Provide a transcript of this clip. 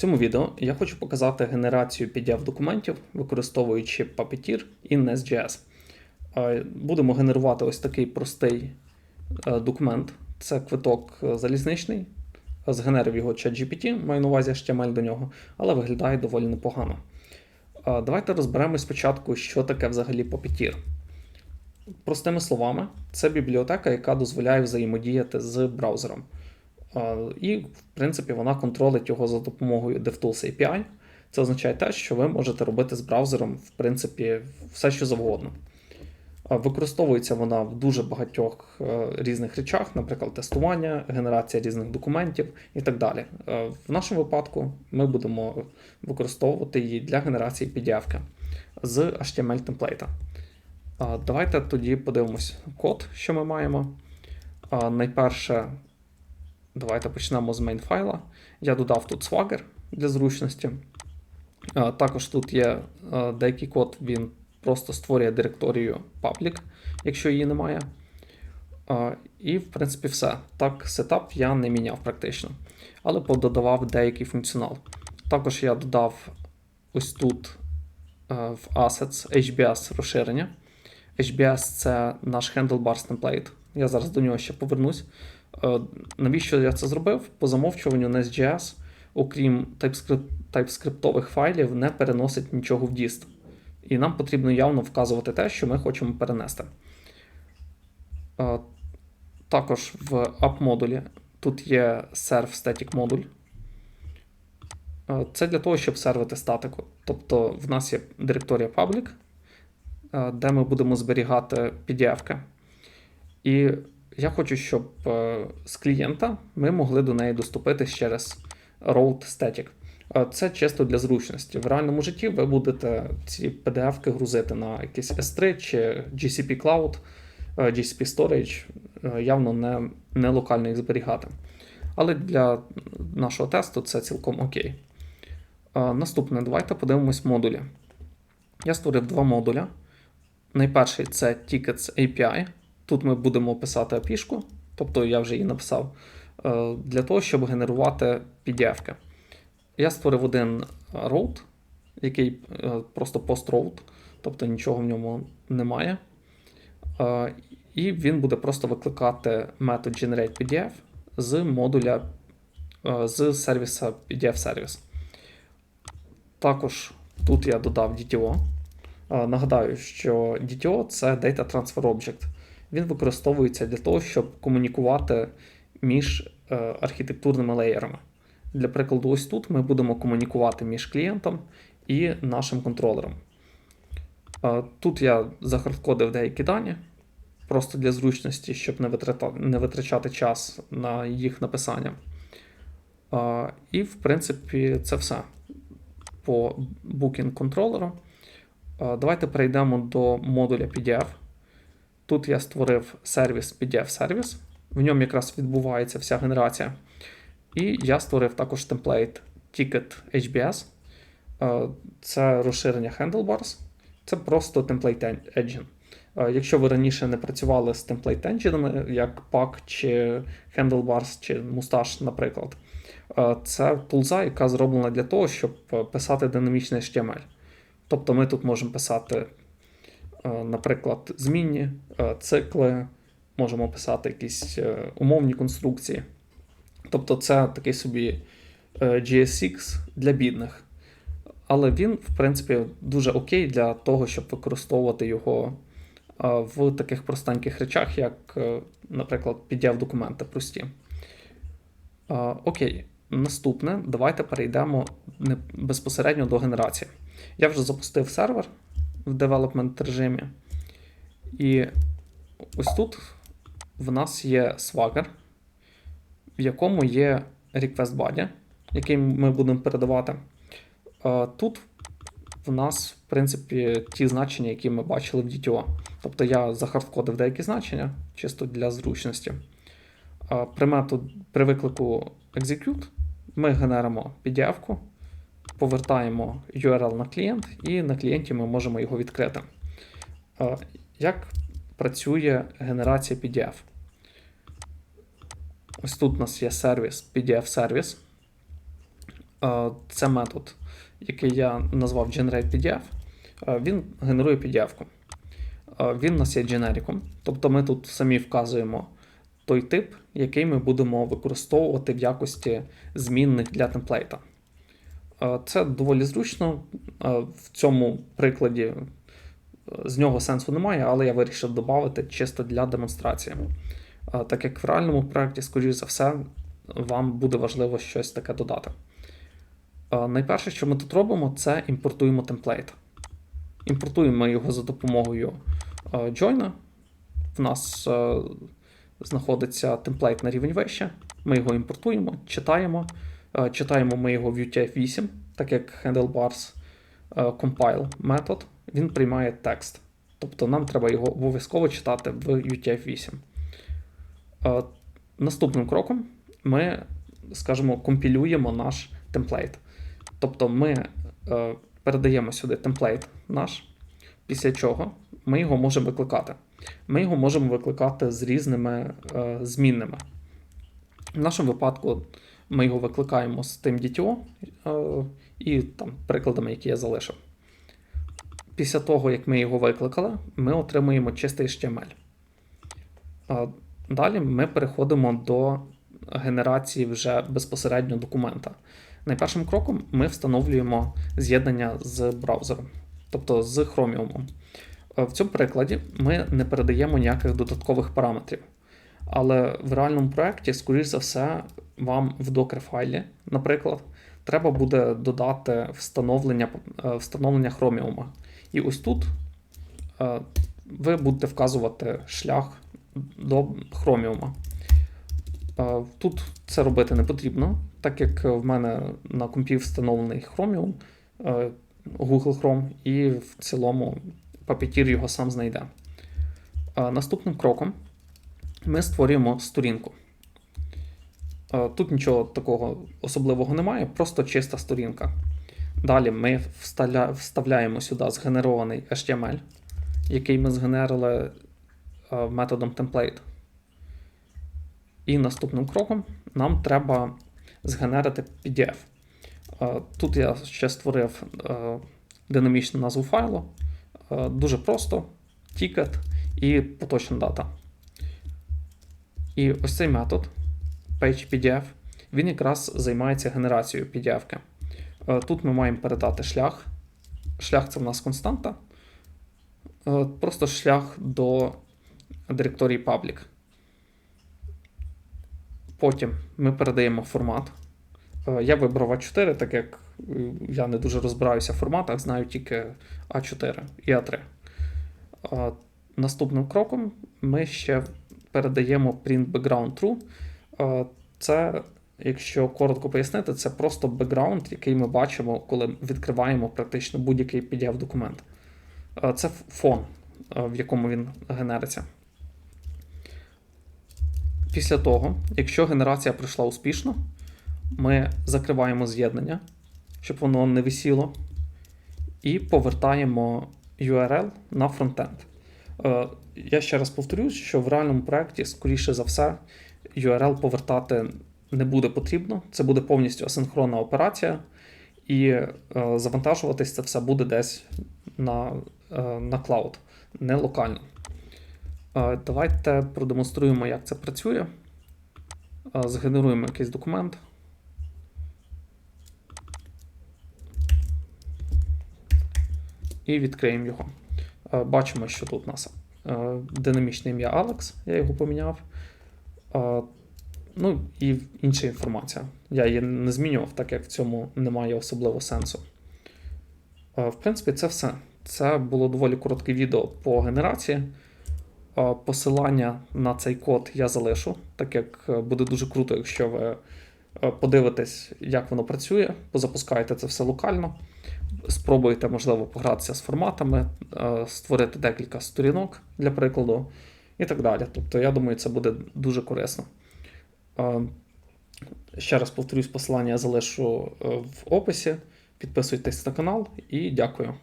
цьому відео я хочу показати генерацію PDF-документів, використовуючи Puppeteer і Nest.js. Будемо генерувати ось такий простий е, документ. Це квиток е, залізничний. Згенерив його ChatGPT, маю на увазі HTML до нього, але виглядає доволі непогано. Давайте розберемось спочатку, що таке взагалі Puppeteer. Простими словами, це бібліотека, яка дозволяє взаємодіяти з браузером. І, в принципі, вона контролить його за допомогою DevTools API. Це означає те, що ви можете робити з браузером, в принципі, все, що завгодно. Використовується вона в дуже багатьох е, різних речах, наприклад, тестування, генерація різних документів і так далі. Е, В нашому випадку ми будемо використовувати її для генерації PDF з HTML темплейта. Давайте тоді подивимось код, що ми маємо. Найперше, давайте почнемо з main. Я додав тут Swagger для зручності. Е, Також тут є е, деякий код, він просто створює директорію public, якщо її немає. Е, І, в принципі, все. Так, сетап я не міняв практично, але пододавав деякий функціонал. Також я додав ось тут в Assets HBS розширення. HBS це наш handlebars template. Я зараз до нього ще повернусь. Е, Навіщо я це зробив? По замовчуванню Nest.js, окрім TypeScript, TypeScript файлів, не переносить нічого в dist. І нам потрібно явно вказувати те, що ми хочемо перенести. Е, Також в app-модулі тут є serve static модуль. Е, Це для того, щоб сервити статику. Тобто в нас є директорія public, де ми будемо зберігати PDF-ки. І я хочу, щоб е, з клієнта ми могли до неї доступитись через route static. Е, Це чисто для зручності. В реальному житті ви будете ці PDF-ки грузити на якийсь S3 чи GCP Cloud, е, GCP Storage, явно не, не локально їх зберігати. Але для нашого тесту це цілком окей. Наступне, давайте подивимось модулі. Я створив два модуля. Найперший це Tickets API. Тут ми будемо писати API, тобто я вже її написав, е, для того, щоб генерувати PDF-ки. Я створив один route, який е, просто post-route, тобто нічого в ньому немає. Е, І він буде просто викликати метод GeneratePDF з модуля з сервіса PDF Service. Також тут я додав DTO. Нагадаю, що DTO це Data Transfer Object. Він використовується для того, щоб комунікувати між е, архітектурними леєрами. Для прикладу, ось тут ми будемо комунікувати між клієнтом і нашим контролером. Е, Тут я захардкодив деякі дані, просто для зручності, щоб не витрачати час на їх написання. Е, І, в принципі, це все по booking контролеру. Давайте перейдемо до модуля PDF. Тут я створив сервіс PDF сервіс. В ньому якраз відбувається вся генерація. І я створив також темплейт Ticket HBS. Е, Це розширення Handlebars. Це просто темплейт engine. Е, Якщо ви раніше не працювали з темплейт енджинами, як PAC чи Handlebars чи Mustache, наприклад, е, це тулза, яка зроблена для того, щоб писати динамічний HTML. Тобто ми тут можемо писати, наприклад, змінні, е, цикли, можемо писати якісь е, умовні конструкції. Тобто це такий собі е, GSX для бідних. Але він, в принципі, дуже окей для того, щоб використовувати його е, в таких простеньких речах, як, е, наприклад, PDF-документи прості. Е, Окей, наступне, давайте перейдемо безпосередньо до генерації. Я вже запустив сервер в девелопмент режимі. І ось тут в нас є Swagger, в якому є request body, який ми будемо передавати. Е, Тут в нас, в принципі, ті значення, які ми бачили в DTO. Тобто я захардкодив деякі значення, чисто для зручності. Е, При, при виклику execute ми генеримо PDF-ку, повертаємо URL на клієнт, і на клієнті ми можемо його відкрити. Як працює генерація PDF? Ось тут у нас є сервіс PDF сервіс. Е, Це метод, який я назвав GeneratePDF. Він генерує PDF-ку. Е, Він у нас є дженериком. Тобто ми тут самі вказуємо той тип, який ми будемо використовувати в якості змінних для темплейта. Це доволі зручно. В цьому прикладі е, з нього сенсу немає, але я вирішив додати чисто для демонстрації. Так як в реальному проєкті, скоріш за все, вам буде важливо щось таке додати. Найперше, що ми тут робимо, це імпортуємо темплейт. Імпортуємо його за допомогою join. В нас е, знаходиться темплейт на рівень вище. Ми його імпортуємо, читаємо. Е, Читаємо ми його в UTF-8, так як handlebars е, compile метод, він приймає текст. Тобто нам треба його обов'язково читати в UTF-8. Е, Наступним кроком ми, скажімо, компілюємо наш темплейт. Тобто ми передаємо сюди темплейт наш, після чого ми його можемо викликати. Ми його можемо викликати з різними змінними. В нашому випадку ми його викликаємо з тим DTO е, і там прикладами, які я залишив. Після того, як ми його викликали, ми отримуємо чистий HTML. Далі ми переходимо до генерації вже безпосередньо документа. Найпершим кроком ми встановлюємо з'єднання з браузером, тобто з Chromium. Е, В цьому прикладі ми не передаємо ніяких додаткових параметрів. Але в реальному проєкті, скоріш за все, вам в докер-файлі, наприклад, треба буде додати встановлення, е, встановлення Chromium. І ось тут е, ви будете вказувати шлях до Chromium. Е, Тут це робити не потрібно, так як в мене на компі встановлений Chromium, Google Chrome, і в цілому Puppeteer його сам знайде. Наступним кроком ми створюємо сторінку. Е, Тут нічого такого особливого немає, просто чиста сторінка. Далі ми вставляємо сюди згенерований HTML, який ми згенерили е, методом template. І наступним кроком нам треба згенерити PDF. Е, Тут я ще створив динамічну назву файлу. Дуже просто: тікет і поточна дата. І ось цей метод PagePDF, він якраз займається генерацією PDF. Е, Тут ми маємо передати шлях. Шлях це в нас константа. Е, Просто шлях до директорії public. Потім ми передаємо формат. Е, Я вибрав А4, так як я не дуже розбираюся в форматах, знаю тільки А4 і А3. Е, Наступним кроком ми ще передаємо print background true. Е, Це, якщо коротко пояснити, це просто бекграунд, який ми бачимо, коли відкриваємо практично будь-який PDF-документ. Е, Це фон, е, в якому він генериться. Після того, якщо генерація пройшла успішно, ми закриваємо з'єднання, щоб воно не висіло, і повертаємо URL на фронтенд. Е, Я ще раз повторюсь, що в реальному проєкті, скоріше за все, URL повертати не буде потрібно. Це буде повністю асинхронна операція, і е, завантажуватись це все буде десь на, е, на клауд, не локально. Давайте продемонструємо, як це працює. Згенеруємо якийсь документ. І відкриємо його. Е, Бачимо, що тут у нас е, динамічне ім'я Alex, я його поміняв. Е, Ну і інша інформація. Я її не змінював, так як в цьому немає особливого сенсу. В принципі, це все. Це було доволі коротке відео по генерації. Посилання на цей код я залишу, так як буде дуже круто, якщо ви подивитесь, як воно працює, позапускаєте це все локально, спробуєте, можливо, погратися з форматами, е, створити декілька сторінок для прикладу і так далі. Тобто, я думаю, це буде дуже корисно. Е, Ще раз повторюсь, посилання я залишу е, в описі. Підписуйтесь на канал і дякую.